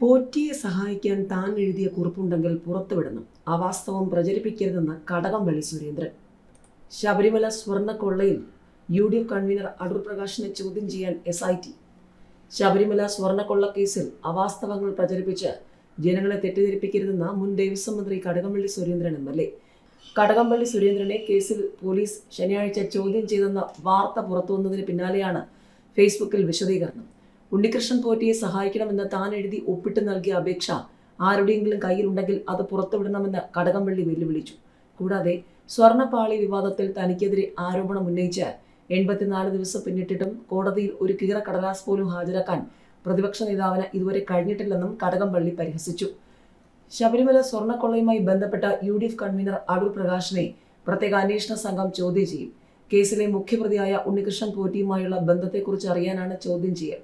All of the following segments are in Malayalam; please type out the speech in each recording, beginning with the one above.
പോറ്റിയെ സഹായിക്കാൻ താൻ എഴുതിയ കുറിപ്പുണ്ടെങ്കിൽ പുറത്തുവിടണം. അവാസ്തവം പ്രചരിപ്പിക്കരുതെന്ന് Kadakampally Surendran. Sabarimala സ്വർണക്കൊള്ളയിൽ U D F convener Adoor പ്രകാശിനെ ചോദ്യം ചെയ്യാൻ എസ് ഐ ടി ശബരിമല സ്വർണക്കൊള്ള കേസിൽ അവാസ്തവങ്ങൾ പ്രചരിപ്പിച്ച് ജനങ്ങളെ തെറ്റിദ്ധരിപ്പിക്കരുതെന്ന് മുൻ ദേവസ്വം മന്ത്രി Kadakampally Surendran M L A. Kadakampally സുരേന്ദ്രനെ കേസിൽ പോലീസ് ശനിയാഴ്ച ചോദ്യം ചെയ്തെന്ന വാർത്ത പുറത്തുവന്നതിന് പിന്നാലെയാണ് ഫേസ്ബുക്കിൽ വിശദീകരണം. ഉണ്ണികൃഷ്ണൻ പോറ്റിയെ സഹായിക്കണമെന്ന് താൻ എഴുതി ഒപ്പിട്ട് നൽകിയ അപേക്ഷ ആരുടെയെങ്കിലും കയ്യിലുണ്ടെങ്കിൽ അത് പുറത്തുവിടണമെന്ന് കടകംപള്ളി വെല്ലുവിളിച്ചു. കൂടാതെ സ്വർണപ്പാളി വിവാദത്തിൽ തനിക്കെതിരെ ആരോപണം ഉന്നയിച്ച് എൺപത്തിനാല് ദിവസം പിന്നിട്ടിട്ടും കോടതിയിൽ ഒരു കീറ കടലാസ് പോലും ഹാജരാക്കാൻ പ്രതിപക്ഷ നേതാവിന് ഇതുവരെ കഴിഞ്ഞിട്ടില്ലെന്നും കടകംപള്ളി പരിഹസിച്ചു. ശബരിമല സ്വർണക്കൊള്ളയുമായി ബന്ധപ്പെട്ട U D F convener Adoor പ്രകാശിനെ പ്രത്യേക അന്വേഷണ സംഘം ചോദ്യം ചെയ്യും. കേസിലെ മുഖ്യപ്രതിയായ ഉണ്ണികൃഷ്ണൻ പോറ്റിയുമായുള്ള ബന്ധത്തെക്കുറിച്ച് അറിയാനാണ് ചോദ്യം ചെയ്യൽ.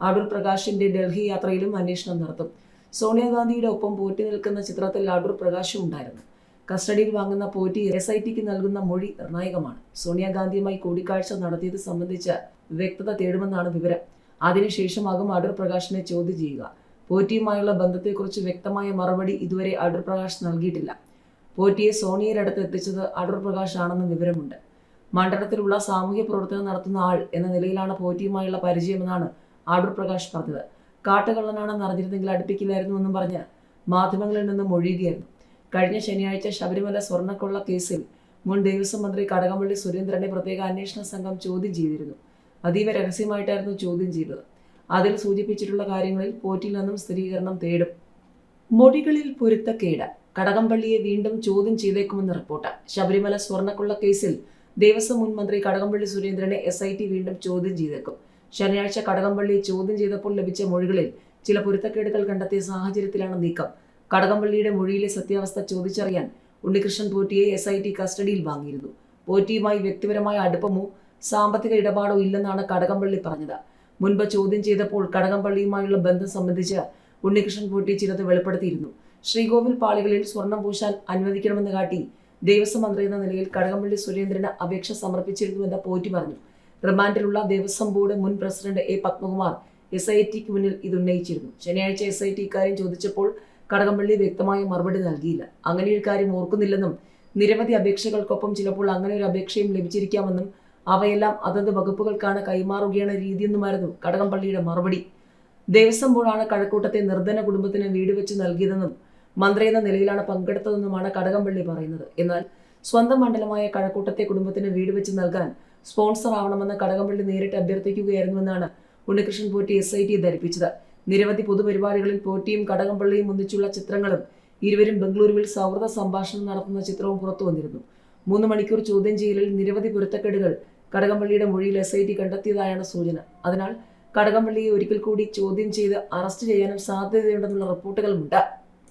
അടൂർ പ്രകാശിന്റെ ഡൽഹി യാത്രയിലും അന്വേഷണം നടത്തും. സോണിയാഗാന്ധിയുടെ ഒപ്പം പോറ്റി നിൽക്കുന്ന ചിത്രത്തിൽ അടൂർ പ്രകാശും ഉണ്ടായിരുന്നു. കസ്റ്റഡിയിൽ വാങ്ങുന്ന പോറ്റി എസ് ഐ ടിക്ക് നൽകുന്ന മൊഴി നിർണായകമാണ്. സോണിയാഗാന്ധിയുമായി കൂടിക്കാഴ്ച നടത്തിയത് സംബന്ധിച്ച് വ്യക്തത തേടുമെന്നാണ് വിവരം. അതിനുശേഷമാകും അടൂർ പ്രകാശിനെ ചോദ്യം ചെയ്യുക. പോറ്റിയുമായുള്ള ബന്ധത്തെക്കുറിച്ച് വ്യക്തമായ മറുപടി ഇതുവരെ അടൂർ പ്രകാശ് നൽകിയിട്ടില്ല. പോറ്റിയെ സോണിയയുടെ അടുത്ത് എത്തിച്ചത് അടൂർ പ്രകാശ് വിവരമുണ്ട്. മണ്ഡലത്തിലുള്ള സാമൂഹ്യ പ്രവർത്തനം നടത്തുന്ന ആൾ എന്ന നിലയിലാണ് പോറ്റിയുമായുള്ള പരിചയമെന്നാണ് അടൂർ പ്രകാശ് പറഞ്ഞത്. കാട്ടുകള്ളനാണെന്ന് അറിഞ്ഞിരുന്നെങ്കിൽ അടുപ്പിക്കില്ലായിരുന്നുവെന്നും പറഞ്ഞ് മാധ്യമങ്ങളിൽ നിന്ന് മൊഴിയുകയായിരുന്നു. കഴിഞ്ഞ ശനിയാഴ്ച ശബരിമല സ്വർണക്കൊള്ള കേസിൽ മുൻ ദേവസ്വം മന്ത്രി കടകംപള്ളി സുരേന്ദ്രനെ പ്രത്യേക അന്വേഷണ സംഘം ചോദ്യം ചെയ്തിരുന്നു. അതീവ രഹസ്യമായിട്ടായിരുന്നു ചോദ്യം ചെയ്തത്. അതിൽ സൂചിപ്പിച്ചിട്ടുള്ള കാര്യങ്ങളിൽ പോറ്റിൽ നിന്നും സ്ഥിരീകരണം തേടും. മൊഴികളിൽ പൊരുത്തക്കേട് കടകംപള്ളിയെ വീണ്ടും ചോദ്യം ചെയ്തേക്കുമെന്ന് റിപ്പോർട്ട്. ശബരിമല സ്വർണക്കൊള്ള കേസിൽ ദേവസ്വം മുൻ മന്ത്രി കടകംപള്ളി സുരേന്ദ്രനെ എസ് വീണ്ടും ചോദ്യം ചെയ്തേക്കും. ശനിയാഴ്ച കടകംപള്ളി ചോദ്യം ചെയ്തപ്പോൾ ലഭിച്ച മൊഴികളിൽ ചില പൊരുത്തക്കേടുകൾ കണ്ടെത്തിയ സാഹചര്യത്തിലാണ് നീക്കം. കടകംപള്ളിയുടെ മൊഴിയിലെ സത്യാവസ്ഥ ചോദിച്ചറിയാൻ ഉണ്ണികൃഷ്ണൻ പോറ്റിയെ എസ് ഐ ടി കസ്റ്റഡിയിൽ വാങ്ങിയിരുന്നു. പോറ്റിയുമായി വ്യക്തിപരമായ അടുപ്പമോ സാമ്പത്തിക ഇടപാടോ ഇല്ലെന്നാണ് കടകംപള്ളി പറഞ്ഞത്. മുൻപ് ചോദ്യം ചെയ്തപ്പോൾ കടകംപള്ളിയുമായുള്ള ബന്ധം സംബന്ധിച്ച് ഉണ്ണികൃഷ്ണൻ പോറ്റി ചിലത് വെളിപ്പെടുത്തിയിരുന്നു. ശ്രീകോവിൽ പാളികളിൽ സ്വർണം പൂശാൻ അനുവദിക്കണമെന്ന് കാട്ടി ദേവസ്വം മന്ത്രി എന്ന നിലയിൽ കടകംപള്ളി സുരേന്ദ്രന് അപേക്ഷ സമർപ്പിച്ചിരുന്നുവെന്ന് പോറ്റി പറഞ്ഞു. റിമാൻഡിലുള്ള ദേവസ്വം ബോർഡ് മുൻ president A Padmakumar S I tick മുന്നിൽ ഇത് ഉന്നയിച്ചിരുന്നു. ശനിയാഴ്ച എസ് ഐ ടി ഇക്കാര്യം ചോദിച്ചപ്പോൾ കടകംപള്ളി വ്യക്തമായ മറുപടി നൽകിയില്ല. അങ്ങനെ ഒരു കാര്യം ഓർക്കുന്നില്ലെന്നും നിരവധി അപേക്ഷകൾക്കൊപ്പം ചിലപ്പോൾ അങ്ങനെ ഒരു അപേക്ഷയും ലഭിച്ചിരിക്കാമെന്നും അവയെല്ലാം അതത് വകുപ്പുകൾക്കാണ് കൈമാറുകയാണ് രീതിയെന്നുമായിരുന്നു കടകംപള്ളിയുടെ മറുപടി. ദേവസ്വം ബോർഡാണ് കഴക്കൂട്ടത്തെ നിർധന കുടുംബത്തിന് വീട് വെച്ച് നൽകിയതെന്നും മന്ത്രി എന്ന നിലയിലാണ് പങ്കെടുത്തതെന്നുമാണ് കടകംപള്ളി പറയുന്നത്. എന്നാൽ സ്വന്തം മണ്ഡലമായ കഴക്കൂട്ടത്തെ കുടുംബത്തിന് വീട് വെച്ച് നൽകാൻ സ്പോൺസർ ആവണമെന്ന് കടകംപള്ളി നേരിട്ട് അഭ്യർത്ഥിക്കുകയായിരുന്നുവെന്നാണ് Unnikrishnan Potti S I T ധരിപ്പിച്ചത്. നിരവധി പൊതുപരിപാടികളിൽ പോറ്റിയും കടകംപള്ളിയും ഒന്നിച്ചുള്ള ചിത്രങ്ങളും ഇരുവരും ബംഗളൂരുവിൽ സൗഹൃദ സംഭാഷണം നടത്തുന്ന ചിത്രവും പുറത്തു വന്നിരുന്നു. മൂന്ന് മണിക്കൂർ ചോദ്യം ചെയ്യലിൽ നിരവധി പൊരുത്തക്കേടുകൾ കടകംപള്ളിയുടെ മൊഴിയിൽ എസ് ഐ ടി കണ്ടെത്തിയതായാണ് സൂചന. അതിനാൽ കടകംപള്ളിയെ ഒരിക്കൽ കൂടി ചോദ്യം ചെയ്ത് അറസ്റ്റ് ചെയ്യാനും സാധ്യതയുണ്ടെന്നുള്ള റിപ്പോർട്ടുകളുമുണ്ട്.